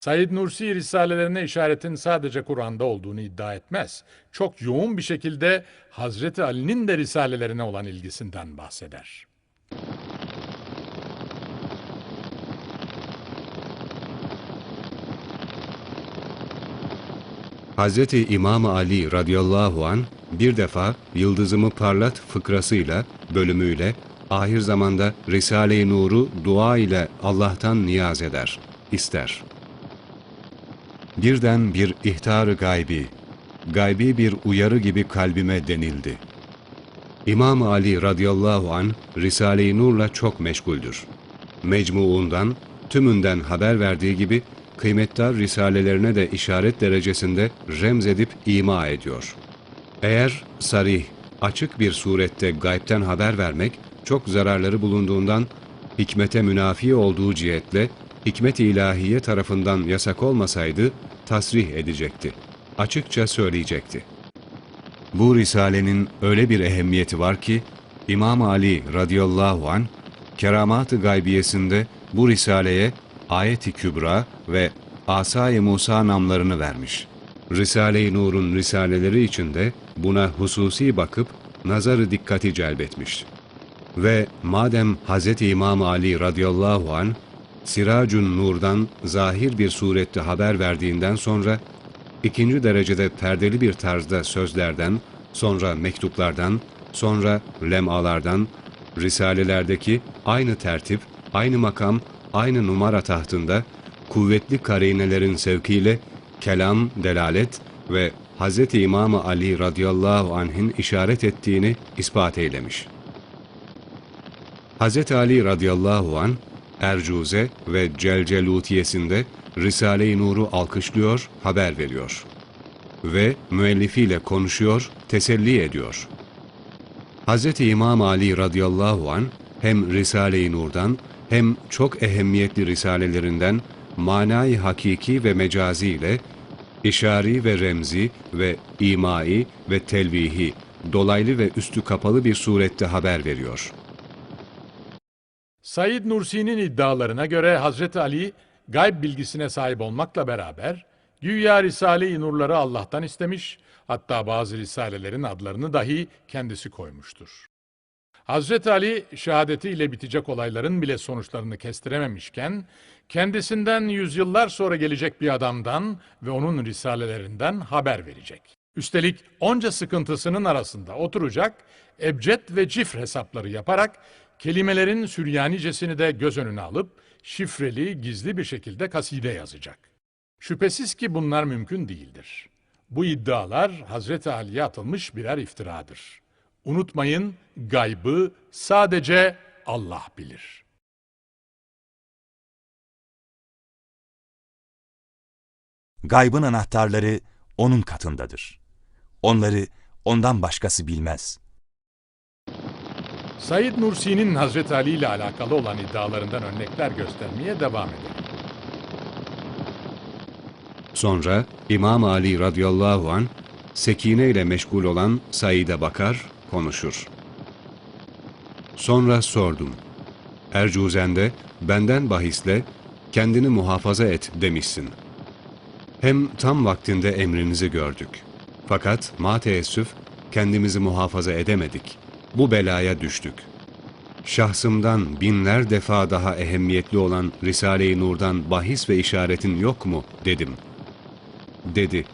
Said Nursi risalelerine işaretin sadece Kur'an'da olduğunu iddia etmez. Çok yoğun bir şekilde Hazreti Ali'nin de risalelerine olan ilgisinden bahseder. Hazreti İmam Ali radıyallahu an bir defa Yıldızımı Parlat fıkrasıyla, bölümüyle, ahir zamanda Risale-i Nur'u dua ile Allah'tan niyaz eder, ister. Birden bir ihtar-ı gaybi, gaybi bir uyarı gibi kalbime denildi. İmam Ali radıyallahu an Risale-i Nur'la çok meşguldür. Mecmuundan, tümünden haber verdiği gibi kıymetdar risalelerine de işaret derecesinde remzedip ima ediyor. Eğer sarih, açık bir surette gaybten haber vermek çok zararları bulunduğundan hikmete münafi olduğu cihetle hikmet-i ilahiye tarafından yasak olmasaydı tasrih edecekti. Açıkça söyleyecekti. Bu risalenin öyle bir ehemmiyeti var ki İmam Ali radıyallahu an keramat-ı gaybiyesinde bu risaleye Ayet-i Kübra ve Asay-ı Musa namlarını vermiş. Risale-i Nur'un risaleleri içinde buna hususi bakıp nazarı dikkati celbetmiş. Ve madem Hz. İmam Ali radıyallahu an Siracun Nur'dan zahir bir surette haber verdiğinden sonra ikinci derecede perdeli bir tarzda sözlerden, sonra mektuplardan, sonra lemalardan, risalelerdeki aynı tertip, aynı makam, aynı numara tahtında kuvvetli karinelerin sevkiyle kelam, delalet ve Hz. İmam Ali radıyallahu anh'in işaret ettiğini ispat eylemiş. Hz. Ali radıyallahu an Ercuze ve Celcelutiyesinde Risale-i Nur'u alkışlıyor, haber veriyor. Ve müellifiyle konuşuyor, teselli ediyor. Hz. İmam Ali radıyallahu an hem Risale-i Nur'dan hem çok ehemmiyetli risalelerinden manayı hakiki ve mecazi ile işari ve remzi ve imai ve telvihi dolaylı ve üstü kapalı bir surette haber veriyor. Said Nursi'nin iddialarına göre Hazreti Ali gayb bilgisine sahip olmakla beraber güya Risale-i Nurları Allah'tan istemiş, hatta bazı risalelerin adlarını dahi kendisi koymuştur. Hazreti Ali şehadetiyle bitecek olayların bile sonuçlarını kestirememişken, kendisinden yüzyıllar sonra gelecek bir adamdan ve onun risalelerinden haber verecek. Üstelik onca sıkıntısının arasında oturacak, ebced ve cifr hesapları yaparak kelimelerin Süryanicesini de göz önüne alıp şifreli, gizli bir şekilde kaside yazacak. Şüphesiz ki bunlar mümkün değildir. Bu iddialar Hazreti Ali'ye atılmış birer iftiradır. Unutmayın, gaybı sadece Allah bilir. Gaybın anahtarları onun katındadır. Onları ondan başkası bilmez. Said Nursi'nin Hazreti Ali ile alakalı olan iddialarından örnekler göstermeye devam edelim. Sonra İmam Ali radıyallahu an Sekine ile meşgul olan Said'e bakar, konuşur. Sonra sordum. Ercuzende benden bahisle kendini muhafaza et demişsin. Hem tam vaktinde emrinizi gördük. Fakat ma teessüf kendimizi muhafaza edemedik. Bu belaya düştük. Şahsımdan binler defa daha ehemmiyetli olan Risale-i Nur'dan bahis ve işaretin yok mu dedim. Dedi,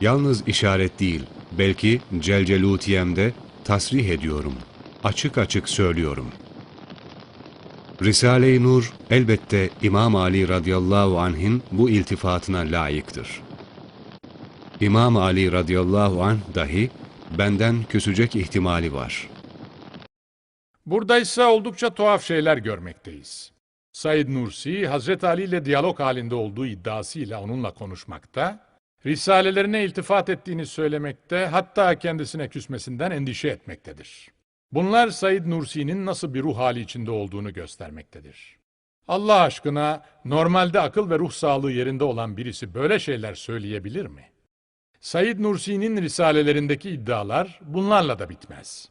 yalnız işaret değil, belki Celcelutiyem'de tasrih ediyorum, açık açık söylüyorum. Risale-i Nur elbette İmam Ali radıyallahu anh'in bu iltifatına layıktır. İmam Ali radıyallahu anh dahi benden küsecek ihtimali var. Burada ise oldukça tuhaf şeyler görmekteyiz. Said Nursi, Hazreti Ali ile diyalog halinde olduğu iddiasıyla onunla konuşmakta, risalelerine iltifat ettiğini söylemekte, hatta kendisine küsmesinden endişe etmektedir. Bunlar Said Nursi'nin nasıl bir ruh hali içinde olduğunu göstermektedir. Allah aşkına normalde akıl ve ruh sağlığı yerinde olan birisi böyle şeyler söyleyebilir mi? Said Nursi'nin risalelerindeki iddialar bunlarla da bitmez.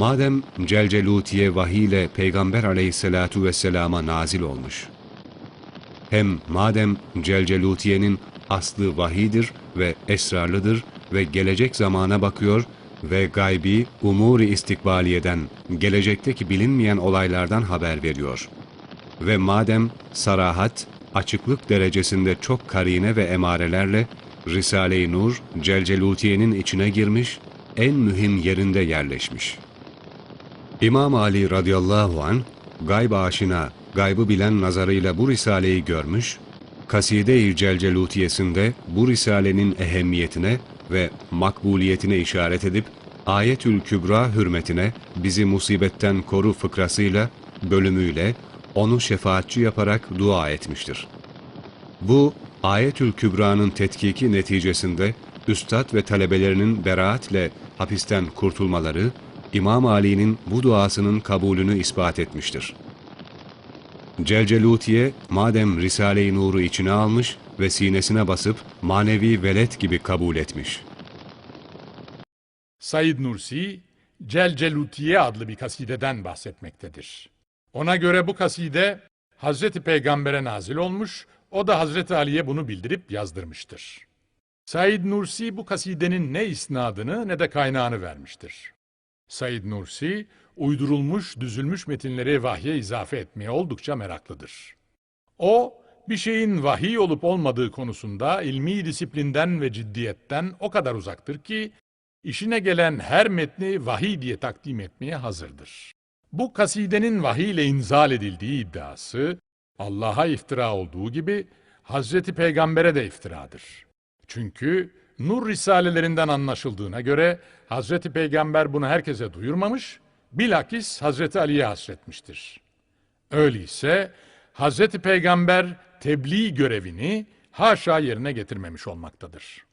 Madem Celcelutiye vahiy ile Peygamber aleyhissalatu vesselama nazil olmuş. Hem madem Celcelutiye'nin aslı vahidir ve esrarlıdır ve gelecek zamana bakıyor ve gaybi umuri istikbaliyeden, gelecekteki bilinmeyen olaylardan haber veriyor. Ve madem sarahat, açıklık derecesinde çok karine ve emarelerle Risale-i Nur, Celcelutiye'nin içine girmiş, en mühim yerinde yerleşmiş. İmam Ali radıyallahu an gayb aşina, gaybı bilen nazarıyla bu risaleyi görmüş, Kaside-i Celcelutiyesinde bu risalenin ehemmiyetine ve makbuliyetine işaret edip Ayetül Kübra hürmetine bizi musibetten koru fıkrasıyla, bölümüyle onu şefaatçi yaparak dua etmiştir. Bu Ayetül Kübra'nın tetkiki neticesinde üstad ve talebelerinin beraatle hapisten kurtulmaları, İmam Ali'nin bu duasının kabulünü ispat etmiştir. Celcelutiye madem Risale-i Nur'u içine almış ve sinesine basıp manevi velet gibi kabul etmiş. Said Nursi, Celcelutiye adlı bir kasideden bahsetmektedir. Ona göre bu kaside Hazreti Peygamber'e nazil olmuş, o da Hazreti Ali'ye bunu bildirip yazdırmıştır. Said Nursi bu kasidenin ne isnadını ne de kaynağını vermiştir. Said Nursi, uydurulmuş, düzülmüş metinleri vahye izafe etmeye oldukça meraklıdır. O, bir şeyin vahiy olup olmadığı konusunda ilmi disiplinden ve ciddiyetten o kadar uzaktır ki, işine gelen her metni vahiy diye takdim etmeye hazırdır. Bu kasidenin vahiy ile inzal edildiği iddiası, Allah'a iftira olduğu gibi, Hazreti Peygamber'e de iftiradır. Çünkü Nur Risalelerinden anlaşıldığına göre Hazreti Peygamber bunu herkese duyurmamış, bilakis Hazreti Ali'ye hasretmiştir. Öyleyse Hazreti Peygamber tebliğ görevini haşa yerine getirmemiş olmaktadır.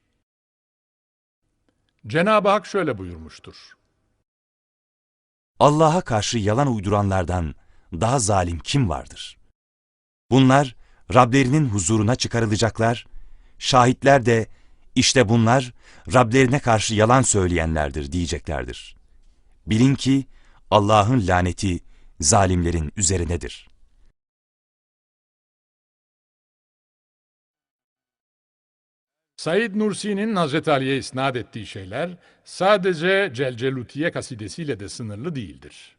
Cenab-ı Hak şöyle buyurmuştur. Allah'a karşı yalan uyduranlardan daha zalim kim vardır? Bunlar Rablerinin huzuruna çıkarılacaklar, şahitler de işte bunlar Rablerine karşı yalan söyleyenlerdir diyeceklerdir. Bilin ki Allah'ın laneti zalimlerin üzerinedir. Said Nursi'nin Hazreti Ali'ye isnat ettiği şeyler sadece Celcelutiye kasidesiyle de sınırlı değildir.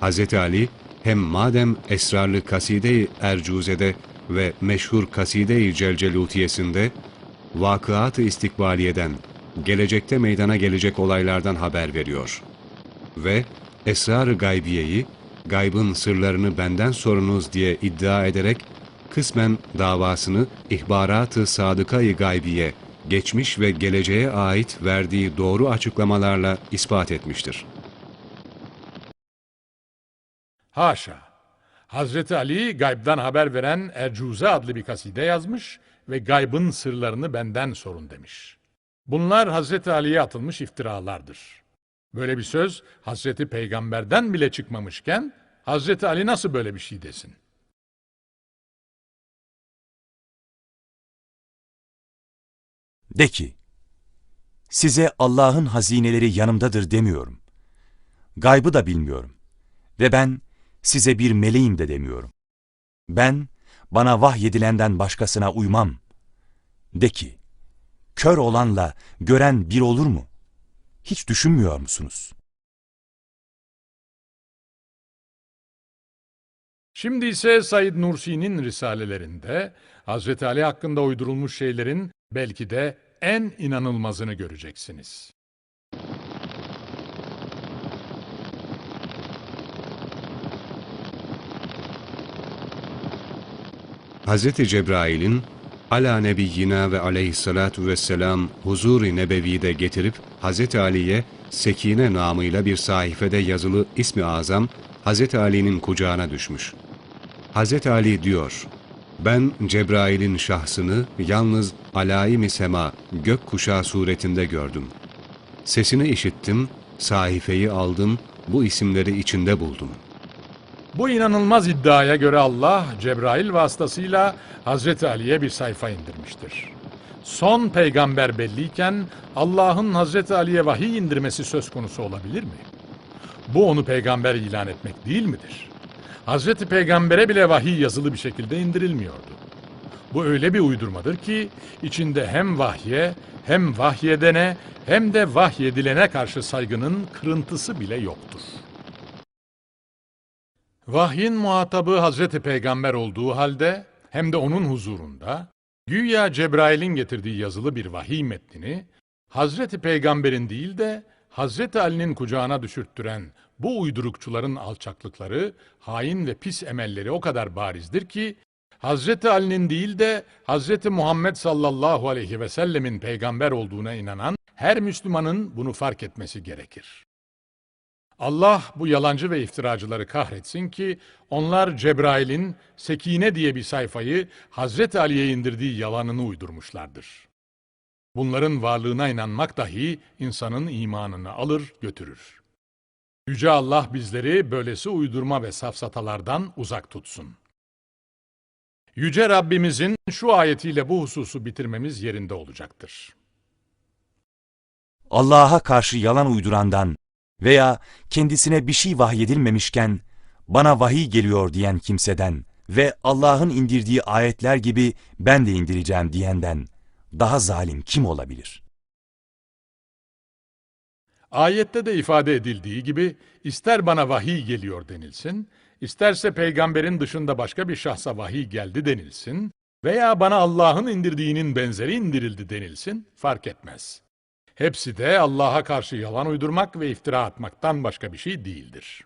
Hz. Ali hem madem esrarlı Kaside-i Ercuze'de ve meşhur Kaside-i Celcelutiyesinde vakıat-ı istikbaliyeden, gelecekte meydana gelecek olaylardan haber veriyor. Ve esrar-ı gaybiyeyi, gaybın sırlarını benden sorunuz diye iddia ederek, kısmen davasını ihbarat-ı sadıka-i gaybiye, geçmiş ve geleceğe ait verdiği doğru açıklamalarla ispat etmiştir. Haşa! Hazreti Ali gaybdan haber veren Ercuze adlı bir kaside yazmış ve gaybın sırlarını benden sorun demiş. Bunlar Hazreti Ali'ye atılmış iftiralardır. Böyle bir söz Hazreti Peygamber'den bile çıkmamışken Hazreti Ali nasıl böyle bir şey desin? De ki, size Allah'ın hazineleri yanımdadır demiyorum. Gaybı da bilmiyorum. Ve ben size bir meleğim de demiyorum. Ben bana vahyedilenden başkasına uymam. De ki, kör olanla gören bir olur mu? Hiç düşünmüyor musunuz? Şimdi ise Said Nursi'nin risalelerinde Hazreti Ali hakkında uydurulmuş şeylerin belki de en inanılmazını göreceksiniz. Hz. Cebrail'in ala nebiyyina ve aleyhissalatu vesselam huzur-i nebevide getirip Hz. Ali'ye Sekine namıyla bir sayfede yazılı ismi azam Hz. Ali'nin kucağına düşmüş. Hz. Ali diyor, ben Cebrail'in şahsını yalnız alayim-i sema, gök kuşağı suretinde gördüm. Sesini işittim, sayfeyi aldım, bu isimleri içinde buldum.'' Bu inanılmaz iddiaya göre Allah Cebrail vasıtasıyla Hazreti Ali'ye bir sayfa indirmiştir. Son peygamber belliyken Allah'ın Hazreti Ali'ye vahiy indirmesi söz konusu olabilir mi? Bu onu peygamber ilan etmek değil midir? Hazreti Peygamber'e bile vahiy yazılı bir şekilde indirilmiyordu. Bu öyle bir uydurmadır ki içinde hem vahye hem vahyedene hem de vahyedilene karşı saygının kırıntısı bile yoktur. Vahyin muhatabı Hazreti Peygamber olduğu halde hem de onun huzurunda güya Cebrail'in getirdiği yazılı bir vahiy metnini Hazreti Peygamber'in değil de Hazreti Ali'nin kucağına düşürttüren bu uydurukçuların alçaklıkları, hain ve pis emelleri o kadar barizdir ki Hazreti Ali'nin değil de Hazreti Muhammed sallallahu aleyhi ve sellemin peygamber olduğuna inanan her Müslümanın bunu fark etmesi gerekir. Allah bu yalancı ve iftiracıları kahretsin ki onlar Cebrail'in Sekine diye bir sayfayı Hazreti Ali'ye indirdiği yalanını uydurmuşlardır. Bunların varlığına inanmak dahi insanın imanını alır götürür. Yüce Allah bizleri böylesi uydurma ve safsatalardan uzak tutsun. Yüce Rabbimizin şu ayetiyle bu hususu bitirmemiz yerinde olacaktır. Allah'a karşı yalan uydurandan veya kendisine bir şey vahyedilmemişken bana vahiy geliyor diyen kimseden ve Allah'ın indirdiği ayetler gibi ben de indireceğim diyenden daha zalim kim olabilir? Ayette de ifade edildiği gibi ister bana vahiy geliyor denilsin, isterse peygamberin dışında başka bir şahsa vahiy geldi denilsin veya bana Allah'ın indirdiğinin benzeri indirildi denilsin fark etmez. Hepsi de Allah'a karşı yalan uydurmak ve iftira atmaktan başka bir şey değildir.